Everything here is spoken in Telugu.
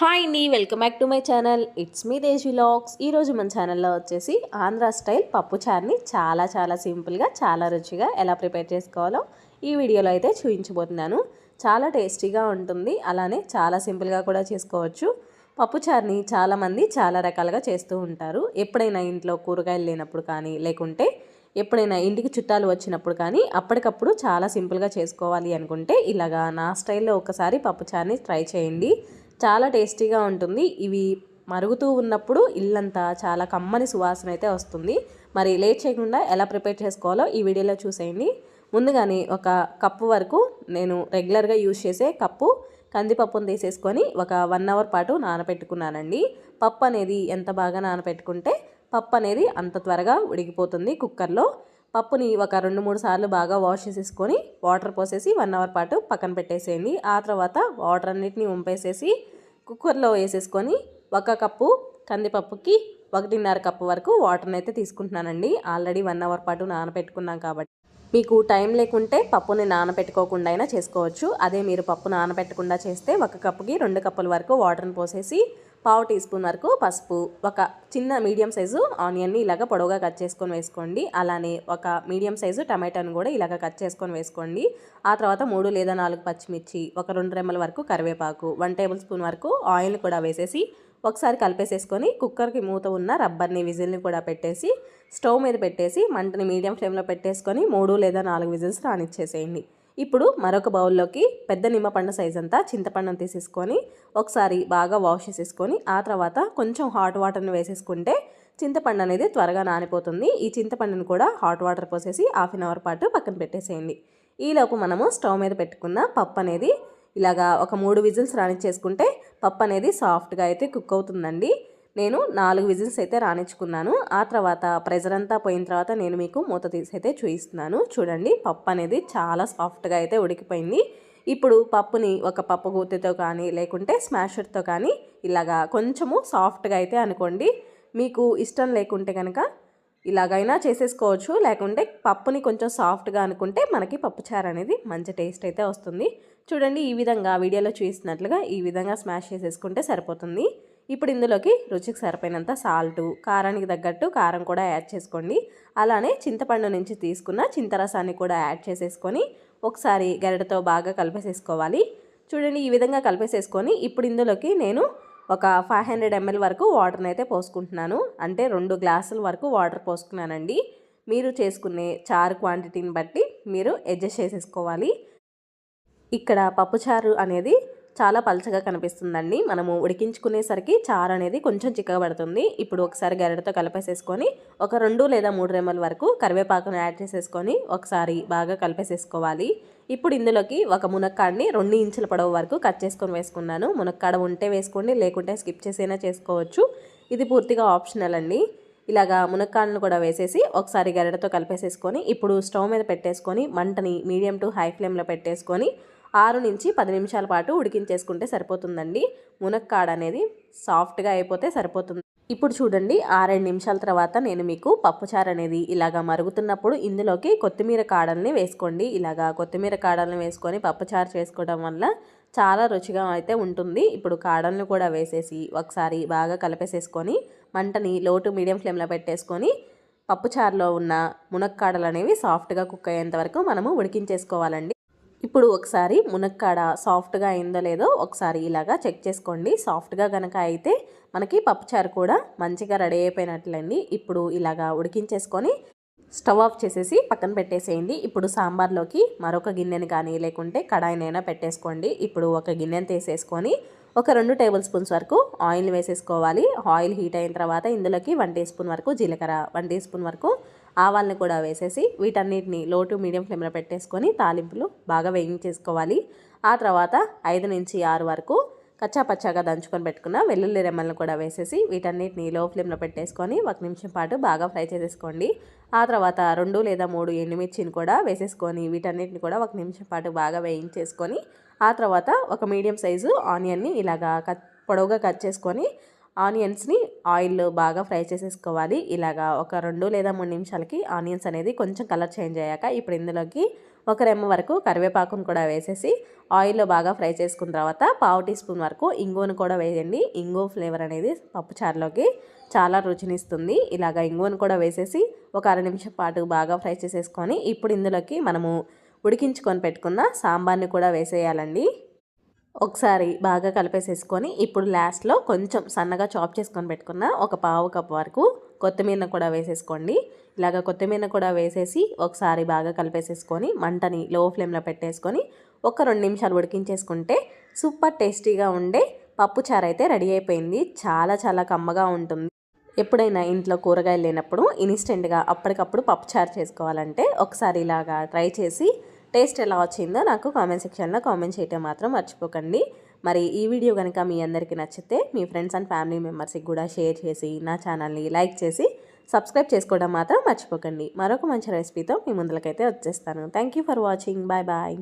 హాయ్ అండి welcome back to my channel it's me Desh vlogs ఈరోజు మన ఛానల్లో వచ్చేసి ఆంధ్ర స్టైల్ పప్పు చారుని చాలా చాలా సింపుల్గా చాలా రుచిగా ఎలా ప్రిపేర్ చేసుకోవాలో ఈ వీడియోలో అయితే చూపించబోతున్నాను. చాలా టేస్టీగా ఉంటుంది. అలానే చాలా సింపుల్గా కూడా చేసుకోవచ్చు. పప్పు చారుని చాలామంది చాలా రకాలుగా చేస్తూ ఉంటారు. ఎప్పుడైనా ఇంట్లో కూరగాయలు లేనప్పుడు కానీ లేకుంటే ఎప్పుడైనా ఇంటికి చుట్టాలు వచ్చినప్పుడు కానీ అప్పటికప్పుడు చాలా సింపుల్గా చేసుకోవాలి అనుకుంటే ఇలాగా నా స్టైల్లో ఒకసారి పప్పు చారుని ట్రై చేయండి. చాలా టేస్టీగా ఉంటుంది. ఇవి మరుగుతూ ఉన్నప్పుడు ఇల్లంతా చాలా కమ్మని సువాసన అయితే వస్తుంది. మరి లేట్ చేయకుండా ఎలా ప్రిపేర్ చేసుకోవాలో ఈ వీడియోలో చూసేయండి. ముందుగానే ఒక కప్పు వరకు నేను రెగ్యులర్గా యూజ్ చేసే కప్పు కందిపప్పును తీసేసుకొని ఒక వన్ అవర్ పాటు నానబెట్టుకున్నానండి. పప్పు అనేది ఎంత బాగా నానబెట్టుకుంటే పప్పు అనేది అంత త్వరగా ఉడికిపోతుంది కుక్కర్లో. పప్పుని ఒక రెండు మూడు సార్లు బాగా వాష్ చేసేసుకొని వాటర్ పోసేసి వన్ అవర్ పాటు పక్కన పెట్టేసేయండి. ఆ తర్వాత వాటర్ అన్నిటిని ఉంపేసేసి కుక్కర్లో వేసేసుకొని ఒక కప్పు కందిపప్పుకి ఒకటిన్నర కప్పు వరకు వాటర్ని అయితే తీసుకుంటున్నానండి. ఆల్రెడీ వన్ అవర్ పాటు నానబెట్టుకున్నాం కాబట్టి. మీకు టైం లేకుంటే పప్పుని నానబెట్టుకోకుండా అయినా చేసుకోవచ్చు. అదే మీరు పప్పు నానబెట్టకుండా చేస్తే ఒక కప్పుకి రెండు కప్పుల వరకు వాటర్ని పోసేసి పావు టీ స్పూన్ వరకు పసుపు ఒక చిన్న మీడియం సైజు ఆనియన్ని ఇలాగ పొడవుగా కట్ చేసుకొని వేసుకోండి. అలానే ఒక మీడియం సైజు టమాటాను కూడా ఇలాగ కట్ చేసుకొని వేసుకోండి. ఆ తర్వాత మూడు లేదా నాలుగు పచ్చిమిర్చి ఒక రెండు రెమ్మల వరకు కరివేపాకు వన్ టేబుల్ స్పూన్ వరకు ఆయిల్ కూడా వేసేసి ఒకసారి కలిపేసేసుకొని కుక్కర్కి మూత ఉన్న రబ్బర్ని విజిల్ని కూడా పెట్టేసి స్టవ్ మీద పెట్టేసి మంటని మీడియం ఫ్లేమ్లో పెట్టేసుకొని మూడు లేదా నాలుగు విజిల్స్ రానిచ్చేసేయండి. ఇప్పుడు మరొక బౌల్లోకి పెద్ద నిమ్మపండు సైజ్ అంతా చింతపండును తీసేసుకొని ఒకసారి బాగా వాష్ చేసేసుకొని ఆ తర్వాత కొంచెం హాట్ వాటర్ని వేసేసుకుంటే చింతపండు అనేది త్వరగా నానిపోతుంది. ఈ చింతపండును కూడా హాట్ వాటర్ పోసేసి హాఫ్ అన్ అవర్ పాటు పక్కన పెట్టేసేయండి. ఈలోపు మనము స్టవ్ మీద పెట్టుకున్న పప్పు అనేది ఇలాగా ఒక మూడు విజిల్స్ రాణించేసుకుంటే పప్పు అనేది సాఫ్ట్గా అయితే కుక్ అవుతుందండి. నేను నాలుగు విజిల్స్ అయితే రానిచ్చుకున్నాను ఆ తర్వాత ప్రెజర్ అంతా పోయిన తర్వాత నేను మీకు మూత తీసి అయితే చూపిస్తున్నాను. చూడండి పప్పు అనేది చాలా సాఫ్ట్గా అయితే ఉడికిపోయింది. ఇప్పుడు పప్పుని ఒక పప్పు గుత్తితో కానీ లేకుంటే స్మాషర్తో కానీ ఇలాగా కొంచెము సాఫ్ట్గా అయితే అనుకోండి. మీకు ఇష్టం లేకుంటే కనుక ఇలాగైనా చేసేసుకోవచ్చు. లేకుంటే పప్పుని కొంచెం సాఫ్ట్గా అనుకుంటే మనకి పప్పుచారు అనేది మంచి టేస్ట్ అయితే వస్తుంది. చూడండి ఈ విధంగా వీడియోలో చూసినట్లుగా ఈ విధంగా స్మాష్ చేసేసుకుంటే సరిపోతుంది. ఇప్పుడు ఇందులోకి రుచికి సరిపోయినంత సాల్టు కారానికి తగ్గట్టు కారం కూడా యాడ్ చేసుకోండి. అలానే చింతపండు నుంచి తీసుకున్న చింతరసాన్ని కూడా యాడ్ చేసేసుకొని ఒకసారి గరిటతో బాగా కలిపేసేసుకోవాలి. చూడండి ఈ విధంగా కలిపేసేసుకొని ఇప్పుడు ఇందులోకి నేను ఒక ఫైవ్ హండ్రెడ్ ఎంఎల్ వరకు వాటర్ని అయితే పోసుకుంటున్నాను. అంటే రెండు గ్లాసుల వరకు వాటర్ పోసుకున్నానండి. మీరు చేసుకునే చారు క్వాంటిటీని బట్టి మీరు అడ్జస్ట్ చేసేసుకోవాలి. ఇక్కడ పప్పుచారు అనేది చాలా పలచగా కనిపిస్తుందండి. మనము ఉడికించుకునేసరికి చారు అనేది కొంచెం చిక్కబడుతుంది ఇప్పుడు ఒకసారి గరిటతో కలిపేసేసుకొని ఒక రెండు లేదా మూడు రెమ్మల వరకు కరివేపాకును యాడ్ చేసేసుకొని ఒకసారి బాగా కలిపేసేసుకోవాలి. ఇప్పుడు ఇందులోకి ఒక మునక్కాడని రెండు ఇంచుల పొడవు వరకు కట్ చేసుకొని వేసుకున్నాను. మునక్కాడ ఉంటే వేసుకోండి లేకుంటే స్కిప్ చేసైనా చేసుకోవచ్చు. ఇది పూర్తిగా ఆప్షనల్ అండి. ఇలాగా మునక్కాడను కూడా వేసేసి ఒకసారి గరిటతో కలిపేసేసుకొని ఇప్పుడు స్టవ్ మీద పెట్టేసుకొని మంటని మీడియం టు హై ఫ్లేమ్లో పెట్టేసుకొని ఆరు నుంచి పది నిమిషాల పాటు ఉడికించేసుకుంటే సరిపోతుందండి. మునక్కాడ అనేది సాఫ్ట్గా అయిపోతే సరిపోతుంది. ఇప్పుడు చూడండి ఆరేడు నిమిషాల తర్వాత నేను మీకు పప్పుచారు అనేది ఇలాగా మరుగుతున్నప్పుడు ఇందులోకి కొత్తిమీర కాడల్ని వేసుకోండి. ఇలాగా కొత్తిమీర కాడల్ని వేసుకొని పప్పుచారు చేసుకోవడం వల్ల చాలా రుచిగా అయితే ఉంటుంది. ఇప్పుడు కాడల్ని కూడా వేసేసి ఒకసారి బాగా కలిపేసేసుకొని మంటని లో టు మీడియం ఫ్లేమ్లో పెట్టేసుకొని పప్పుచారులో ఉన్న మునక్కాడలు అనేవి సాఫ్ట్గా కుక్ అయ్యేంత వరకు మనము ఉడికించేసుకోవాలండి. ఇప్పుడు ఒకసారి మునక్కాడ సాఫ్ట్గా అయిందో లేదో ఒకసారి ఇలాగా చెక్ చేసుకోండి. సాఫ్ట్గా కనుక అయితే మనకి పప్పుచారు కూడా మంచిగా రెడీ అయిపోయినట్లండి. ఇప్పుడు ఇలాగా ఉడికించేసుకొని స్టవ్ ఆఫ్ చేసేసి పక్కన పెట్టేసేయండి. ఇప్పుడు సాంబార్లోకి మరొక గిన్నెని కానీ లేకుంటే కడాయినైనా పెట్టేసుకోండి. ఇప్పుడు ఒక గిన్నెని తీసేసుకొని ఒక రెండు టేబుల్ స్పూన్స్ వరకు ఆయిల్ వేసేసుకోవాలి. ఆయిల్ హీట్ అయిన తర్వాత ఇందులోకి వన్ టీ స్పూన్ వరకు జీలకర్ర వన్ టీ స్పూన్ వరకు ఆవాల్ని కూడా వేసేసి వీటన్నిటిని లో టు మీడియం ఫ్లేమ్లో పెట్టేసుకొని తాలింపులు బాగా వేయించేసుకోవాలి. ఆ తర్వాత ఐదు నుంచి ఆరు వరకు కచ్చా పచ్చాగా దంచుకొని పెట్టుకున్న వెల్లుల్లి రెమ్మలను కూడా వేసేసి వీటన్నిటిని లో ఫ్లేమ్లో పెట్టేసుకొని ఒక నిమిషం పాటు బాగా ఫ్రై చేసేసుకోండి. ఆ తర్వాత రెండు లేదా మూడు ఎండుమిర్చిని కూడా వేసేసుకొని వీటన్నిటిని కూడా ఒక నిమిషం పాటు బాగా వేయించేసుకొని ఆ తర్వాత ఒక మీడియం సైజు ఆనియన్ని ఇలాగా కట్ పొడవుగా కట్ చేసుకొని ఆనియన్స్ని ఆయిల్లో బాగా ఫ్రై చేసేసుకోవాలి. ఇలాగా ఒక రెండు లేదా మూడు నిమిషాలకి ఆనియన్స్ అనేది కొంచెం కలర్ చేంజ్ అయ్యాక ఇప్పుడు ఇందులోకి ఒక రెమ్మ వరకు కరివేపాకును కూడా వేసేసి ఆయిల్లో బాగా ఫ్రై చేసుకున్న తర్వాత పావు టీ స్పూన్ వరకు ఇంగువను కూడా వేయండి. ఇంగువ ఫ్లేవర్ అనేది పప్పుచారులోకి చాలా రుచినిస్తుంది. ఇలాగ ఇంగువను కూడా వేసేసి ఒక అర నిమిషం పాటు బాగా ఫ్రై చేసేసుకొని ఇప్పుడు ఇందులోకి మనము ఉడికించుకొని పెట్టుకున్న సాంబార్ని కూడా వేసేయాలండి. ఒకసారి బాగా కలిపేసేసుకొని ఇప్పుడు లాస్ట్లో కొంచెం సన్నగా చాప్ చేసుకొని పెట్టుకున్న ఒక పావు కప్ వరకు కొత్తిమీర కూడా వేసేసుకోండి. ఇలాగ కొత్తిమీర కూడా వేసేసి ఒకసారి బాగా కలిపేసేసుకొని మంటని లో ఫ్లేమ్లో పెట్టేసుకొని ఒక రెండు నిమిషాలు ఉడికించేసుకుంటే సూపర్ టేస్టీగా ఉండే పప్పు చారు అయితే రెడీ అయిపోయింది. చాలా చాలా కమ్మగా ఉంటుంది. ఎప్పుడైనా ఇంట్లో కూరగాయలు లేనప్పుడు ఇన్స్టెంట్గా అప్పటికప్పుడు పప్పు చారు చేసుకోవాలంటే ఒకసారి ఇలాగా ట్రై చేసి టేస్ట్ ఎలా వచ్చిందో నాకు కామెంట్ సెక్షన్లో కామెంట్ చేయటం మాత్రం మర్చిపోకండి. మరి ఈ వీడియో కనుక మీ అందరికీ నచ్చితే మీ ఫ్రెండ్స్ అండ్ ఫ్యామిలీ మెంబర్స్కి కూడా షేర్ చేసి నా ఛానల్ని లైక్ చేసి సబ్స్క్రైబ్ చేసుకోవడం మాత్రం మర్చిపోకండి. మరొక మంచి రెసిపీతో మీ ముందులకైతే వచ్చేస్తాను. Thank you for watching. Bye bye.